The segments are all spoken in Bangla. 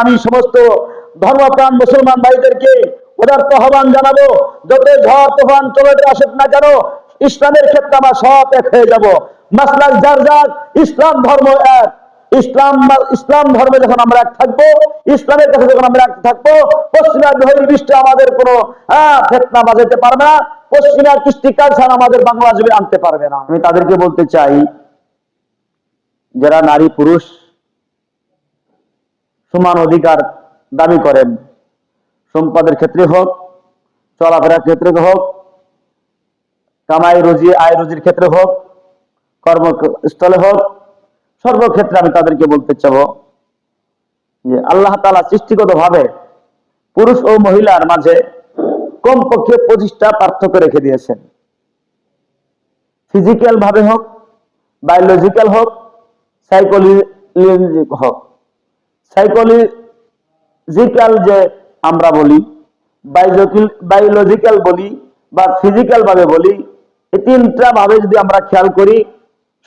আমি সমস্ত ধর্মপ্রাণ মুসলমান ভাইদেরকে উদার্ত আহ্বান জানাব যত ঝড়, তুফান চলে আসুক না কেন, ইসলামের ক্ষেত্রে আমরা সব এক হয়ে যাব। মাসলাক যার যার ইসলাম ধর্ম এক। ইসলাম ইসলাম ধর্মে যখন আমরা এক থাকব, ইসলামের কাছে যখন আমরা এক থাকব, পশ্চিমা বহির্বিষ্ট আমাদের কোনো ফেতনা বাজাতে পারবে না। পশ্চিমা কৃষ্টি কালচার আমাদের বাংলা জমি আনতে পারবে না। আমি তাদেরকে বলতে চাই যারা নারী পুরুষ সমান অধিকার দাবি করেন, সম্পদের ক্ষেত্রে হোক, চলাফেরার ক্ষেত্রে হোক, কামাই রুজি, আয় রুজির ক্ষেত্রে হোক, কর্মস্থলে হোক, সর্বক্ষেত্রে আমি তাদেরকে বলতে চাব যে আল্লাহ তালা সৃষ্টিগত ভাবে পুরুষ ও মহিলার মাঝে কমপক্ষে পঁচিশটা পার্থক্য রেখে দিয়েছেন। ফিজিক্যাল ভাবে হোক বায়োলজিক্যাল হোক সাইকোলজি হোক সাইকোলজিক্যাল যে আমরা বলি বায়োলজিক্যাল বলি বা ফিজিক্যাল ভাবে বলি এই তিনটা ভাবে যদি আমরা খেয়াল করি,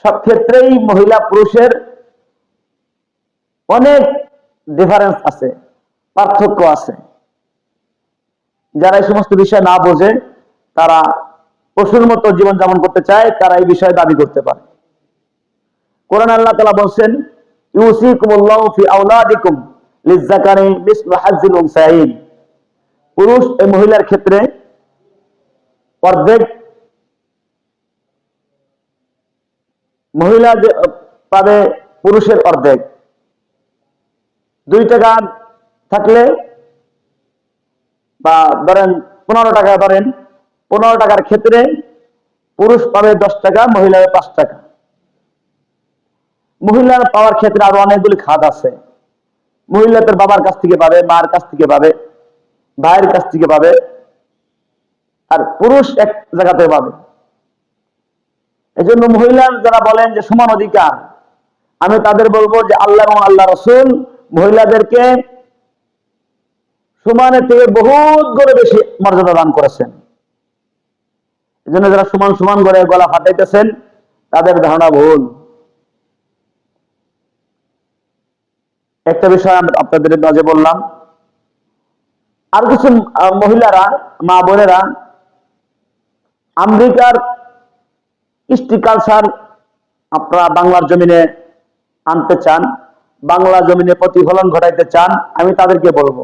সব ক্ষেত্রেই মহিলা পুরুষের অনেক ডিফারেন্স আছে, পার্থক্য আছে। যারা এই সমস্ত বিষয় না বোঝে, তারা পশুর মতো জীবন জীবনযাপন করতে চায়, তারা এই বিষয়ে দাবি করতে পারে। কোরআন আল্লাহ তালা বলছেন পুরুষ এই মহিলার ক্ষেত্রে অর্ধেক মহিলা যে পাবে পুরুষের অর্ধেক। দুই টাকা থাকলে বা ধরেন পনেরো টাকা ধরেন, পনেরো টাকার ক্ষেত্রে পুরুষ পাবে দশ টাকা মহিলা পাঁচ টাকা। মহিলার পাওয়ার ক্ষেত্রে আরও অনেকগুলি খাত আছে। মহিলা তার বাবার কাছ থেকে পাবে, মার কাছ থেকে পাবে, ভাইয়ের কাছ থেকে পাবে, আর পুরুষ এক জায়গাতে পাবে। এই জন্য মহিলা যারা বলেন যে সমান অধিকার, আমি তাদের বলব যে আল্লাহ এবং আল্লাহ রসুল মহিলাদেরকে সমানের থেকে বহুত করে বেশি মর্যাদা দান করেছেন। এই জন্য যারা সমান সমান করে গলা ফাটাইতেছেন, তাদের ধারণা ভুল। একটা বিষয় আমি আপনাদের মাঝে বললাম। আর কিছু মহিলারা, মা বোনেরা, আমেরিকার কৃষ্টি কালচার আপনারা বাংলার জমিনে আনতে চান, বাংলা জমিনে প্রতিফলন ঘটাইতে চান, আমি তাদেরকে বলব।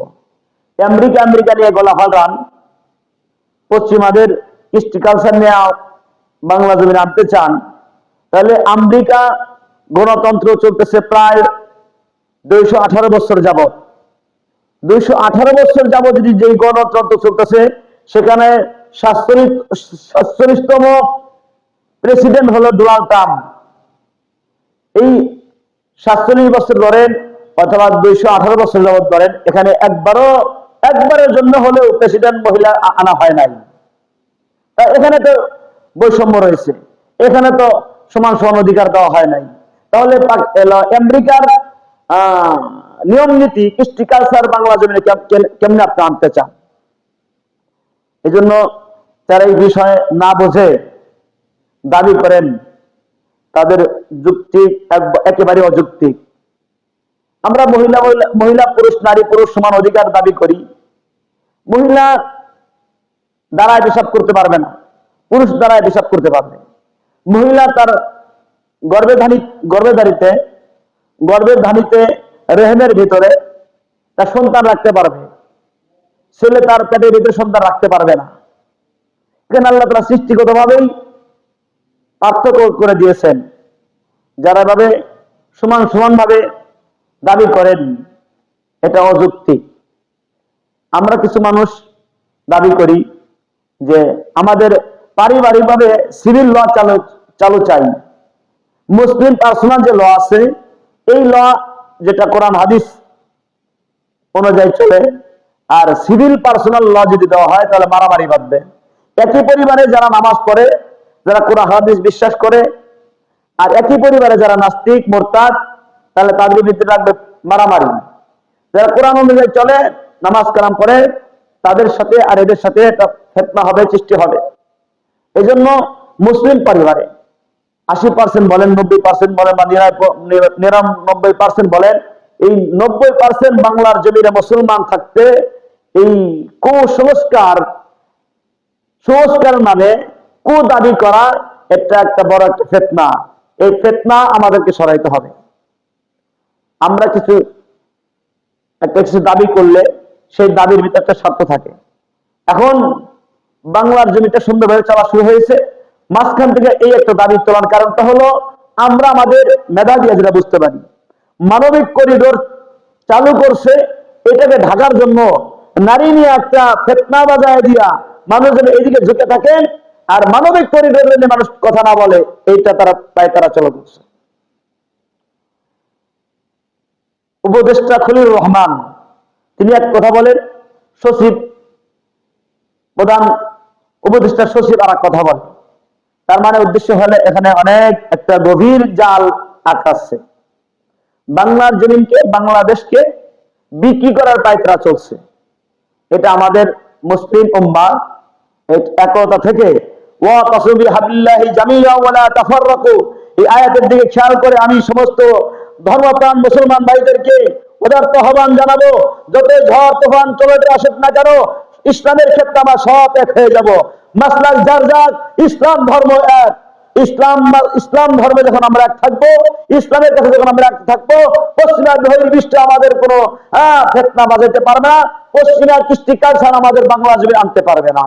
আমেরিকা আমেরিকা নিয়ে গলা ফালরান পশ্চিমাদের কৃষ্টি কালচার নিয়ে বাংলা জমিনে আনতে চান, তাহলে আমেরিকা গণতন্ত্র চলতেছে প্রায় দুইশো আঠারো বছর যাবত দুইশো আঠারো বছর যদি গণতন্ত্র চলতেছে, সেখানে সাতচল্লিশতম প্রেসিডেন্ট হলো ডোনাল্ড ট্রাম্প। এই সাতচল্লিশ বছর ধরেন, অথবা দুইশো আঠারো বছর যাবত ধরেন, এখানে একবারও, একবারের জন্য হলেও প্রেসিডেন্ট মহিলা আনা হয় নাই। এখানে তো বৈষম্য রয়েছে। এখানে তো সমান সমান অধিকার দেওয়া হয় নাই। তাহলে আমেরিকার নিয়ম নীতি, কৃষ্টি কালচার বাংলা জমিনে কেম- কেম- কেমনে আপনি আনতে চান? এই জন্য যারা এই বিষয়ে না বোঝে দাবি করেন, তাদের যুক্তি একেবারে অযৌক্তিক। আমরা মহিলা মহিলা- পুরুষ, নারী পুরুষ সমান অধিকার দাবি করি। মহিলা দ্বারায় পেশাব করতে পারবে না, পুরুষ দ্বারায় পেশাব করতে পারবে মহিলা তার গর্ভে ধানি গর্ভে ধারিতে ধানিতে রেহেমের ভিতরে তার সন্তান রাখতে পারবে। ছেলে তার পেটের ভিতরে সন্তান রাখতে পারবে না। এখানে আল্লাহ তারা সৃষ্টিগত ভাবেই পার্থক্য করে দিয়েছেন, যারা এভাবে সমান সমান ভাবে দাবি করেন, এটা অযৌক্তিক। আমরা কিছু মানুষ দাবি করি যে আমাদের পারিবারিকভাবে সিভিল ল চালু চালু চাই। মুসলিম পার্সোনাল যে ল আছে এই ল যেটা কোরআন হাদিস অনুযায়ী চলে, আর সিভিল পার্সোনাল ল যদি দেওয়া হয়, তাহলে মারামারি বাঁধবে। একই পরিবারে যারা নামাজ পড়ে, যারা কোরআন হাদিস বিশ্বাস করে, আর একই পরিবারে যারা নাস্তিক, মোরতাদ, তাহলে তাদের ভিতরে রাখবে মারামারি। যারা কোরআন অনুযায়ী চলে, নামাজ কালাম পড়ে, তাদের সাথে আর এদের সাথে ফেতনা হবে, সৃষ্টি হবে। এই জন্য মুসলিম পরিবারে আশি পার্সেন্ট বলেন, নব্বই পার্সেন্ট বলেন বা নিরানব্বই পার্সেন্ট বলেন, এই নব্বই পার্সেন্ট বাংলার জমিনে মুসলমান থাকতে এই কুসংস্কার সংস্কার নামে কু দাবি করা এটা একটা বড় একটা ফেতনা। এই ফেতনা আমাদেরকে সরাইতে হবে। আমরা কিছু একটা কিছু দাবি করলে সেই দাবির ভিতরে একটা শর্ত থাকে। এখন বাংলার জমিটা সুন্দরভাবে চলা শুরু হয়েছে। মাঝখান থেকে এই একটা দাবি তোলার কারণটা হলো, আমরা আমাদের মেধাবী যেটা বুঝতে পারি, মানবিক করিডোর চালু করছে, এটাকে ঢাকার জন্য নারী নিয়ে একটা ফেতনা বাজায় দিয়া মানুষ যেন এইদিকে ঝুঁকে থাকেন, আর মানবিক করিডোর নিয়ে মানুষ কথা না বলে, এইটা তারা তাই তারা চলে করছে উপদেষ্টা খলিল রহমান, তিনি এক কথা বলেন, সচিব, প্রধান উপদেষ্টা সচিব আর কথা বলে তার মানে উদ্দেশ্য হলে এখানে অনেক একটা গভীর জাল আটকাচ্ছে। বাংলার জমিনকে, বাংলাদেশকে বিক্রি করার পায়তারা চলছে। এটা আমাদের মুসলিম উম্মা একতা থেকে এই আয়াতের দিকে খেয়াল করে আমি সমস্ত ধর্মপ্রাণ মুসলমান ভাইদেরকে উদার্ত আহ্বান জানাব, যত ঝড়, তুফান চলে আসুক না কেন ইসলামের ক্ষেত্রে আমরা সব এক হয়ে যাব। মাসলাক যার যার, ইসলাম ধর্ম এক। ইসলাম ইসলাম ধর্মে যখন আমরা এক থাকব, ইসলামের কাছে যখন আমরা এক থাকব, পশ্চিমা বহির বিশ্বে আমাদের কোনো ফেতনা বাজাইতে পারবে না, পশ্চিমা কৃষ্টি কালচার আমাদের বাংলা জীবনে আনতে পারবে না।